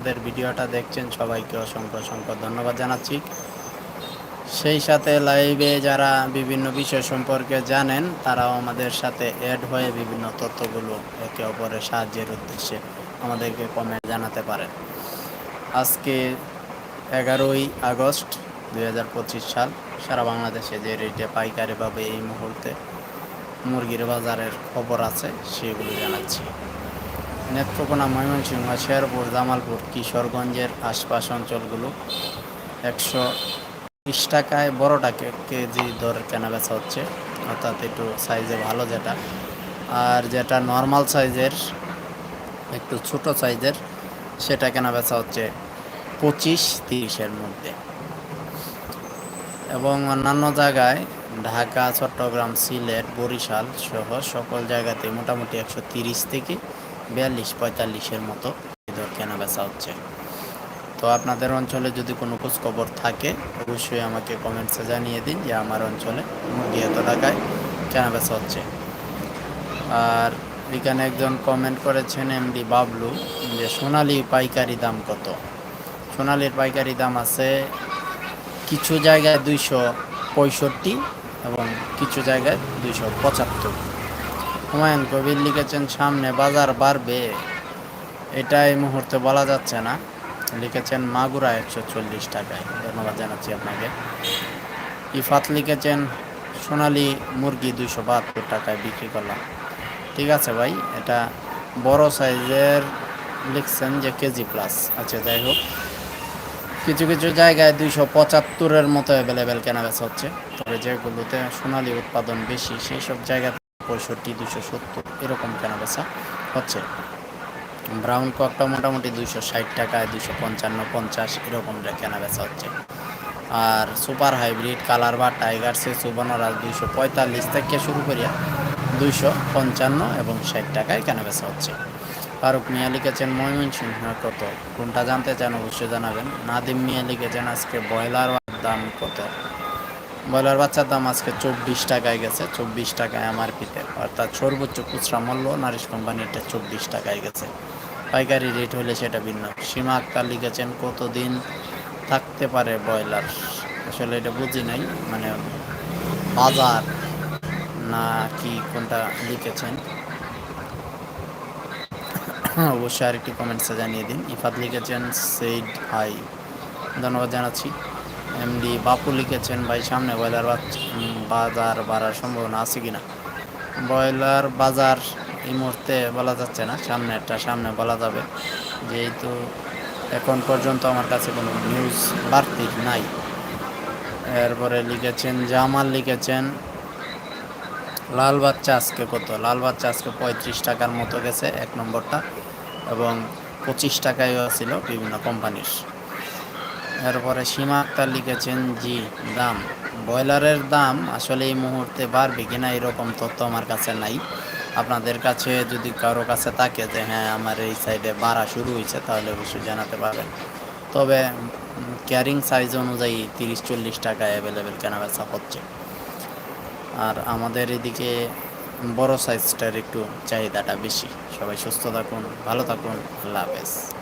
আমাদের ভিডিওটা দেখছেন সবাইকে অসংখ্য অসংখ্য ধন্যবাদ জানাচ্ছি। সেই সাথে লাইভে যারা বিভিন্ন বিষয় সম্পর্কে জানেন, তারাও আমাদের সাথে অ্যাড হয়ে বিভিন্ন তথ্যগুলো একে অপরের সাহায্যের উদ্দেশ্যে আমাদেরকে কমেন্ট জানাতে পারেন। আজকে এগারোই আগস্ট দু হাজার পঁচিশ সাল, সারা বাংলাদেশে যে রেটে পাইকারিভাবে এই মুহূর্তে মুরগির বাজারের খবর আছে, সেগুলো জানাচ্ছি। নেত্রকোনা ময়মনসিংহ, শেরপুর, জামালপুর, কিশোরগঞ্জের আশপাশ অঞ্চলগুলো একশো বিশ টাকায় বড়টাকে কেজি দরে কেনা বেচা হচ্ছে। অর্থাৎ একটু সাইজে ভালো যেটা। আর যেটা নর্মাল সাইজের একটু ছোট সাইজের সেটা কেনা বেচা হচ্ছে পঁচিশ তিরিশের মধ্যে। এবং অন্যান্য জায়গায় ঢাকা, চট্টগ্রাম, সিলেট, বরিশাল সহ সকল জায়গাতে মোটামুটি একশো তিরিশ থেকে বিয়াল্লিশ, পঁয়তাল্লিশের মতো কেনা বেচা হচ্ছে। তো আপনাদের অঞ্চলে যদি কোনো খোঁজ খবর থাকে, অবশ্যই আমাকে কমেন্টসে জানিয়ে দিন যে আমার অঞ্চলে মুরগি এত টাকায় কেনা বেচা হচ্ছে। আর এখানে একজন কমেন্ট করেছেন এমডি বাবলু, যে সোনালি পাইকারি দাম কত? সোনালির পাইকারি দাম আছে কিছু জায়গায় দুইশো পঁয়ষট্টি এবং কিছু জায়গায় দুইশো পঁচাত্তর। হুমায়ুন কবির লিখেছেন, সামনে বাজার বাড়বে। এটা এই মুহূর্তে বলা যাচ্ছে না। লিখেছেন, মাগুরা একশো চল্লিশ টাকায়। ধন্যবাদ জানাচ্ছি আপনাকে। ইফাত লিখেছেন, সোনালি মুরগি দুইশো বাহাত্তর টাকায় বিক্রি করলাম। ঠিক আছে ভাই, এটা বড় সাইজের লিখছেন যে কেজি প্লাস। আচ্ছা যাই হোক। কিছু কিছু জায়গায় দুইশো পঁচাত্তরের মতো অ্যাভেলেবেল কেনা বেচা হচ্ছে। তবে যেগুলোতে সোনালি উৎপাদন বেশি, সেই সব জায়গাতে পঁয়ষট্টি দুশো সত্তর, এরকম কেনা বেচা হচ্ছে। ব্রাউন ককটা মোটামুটি দুইশো ষাট টাকায় দুশো পঞ্চান্ন, পঞ্চাশ, এরকম কেনা বেচা হচ্ছে। আর সুপার হাইব্রিড কালার বা টাইগার সে সুবর্ণরাজ দুইশো পঁয়তাল্লিশ থেকে শুরু করিয়া দুইশো পঞ্চান্ন এবং ষাট টাকায় কেনা বেচা হচ্ছে। ফারুক মিয়া লিখেছেন, ময়মনসিংহ কত? কোনটা জানতে চান অবশ্যই জানাবেন। নাদিম মিয়া লিখেছেন, আজকে ব্রয়লার দাম কত? ব্রয়লার বাচ্চার দাম আজকে চব্বিশ টাকায় গেছে, চব্বিশ টাকায় আমার পিতে অর্থাৎ সর্বোচ্চ খুচরা মূল্য নারিশ কোম্পানিটা চব্বিশ টাকায় গেছে। পাইকারি রেট হলে সেটা ভিন্ন। সীমা আক্তার লিখেছেন, কতদিন থাকতে পারে ব্রয়লার? আসলে এটা বুঝি নাই মানে বাজার না কি কোনটা লিখেছেন? অবশ্যই আরেকটি কমেন্টসে জানিয়ে দিন। ইফাত লিখেছেন সেইড হাই ধন্যবাদ জানাচ্ছি। এমডি বাপু লিখেছেন, ভাই, সামনে ব্রয়লার বাজার বাড়ার সম্ভাবনা আছে কিনা ব্রয়লার বাজার এই মুহূর্তে বলা যাচ্ছে না সামনে একটা সামনে বলা যাবে। যেহেতু এখন পর্যন্ত আমার কাছে কোনো নিউজ বাড়তি নাই। এরপরে লিখেছেন, জামাল লিখেছেন, লাল বাচ্চা আজকে কত? লাল বাচ্চা আজকে পঁয়ত্রিশ টাকার মতো গেছে, এক নম্বরটা, এবং পঁচিশ টাকায়ও ছিল বিভিন্ন কোম্পানির এরপরে সীমা আক্তার লিখেছেন, জি, দাম। ব্রয়লারের দাম আসলে এই মুহূর্তে বাড়বে কিনা এরকম তথ্য আমার কাছে নাই। আপনাদের কাছে যদি কারও কাছে থাকে যে হ্যাঁ আমার এই সাইডে বাড়া শুরু হয়েছে, তাহলে অবশ্যই জানাতে পারবেন তবে ক্যারিং সাইজ অনুযায়ী তিরিশ, চল্লিশ টাকায় অ্যাভেলেবেল কেনাবেচা হচ্ছে। আর আমাদের এদিকে বড় সাইজটার একটু চাহিদাটা বেশি। সবাই সুস্থ থাকুন, ভালো থাকুন, আল্লাহ হাফেজ।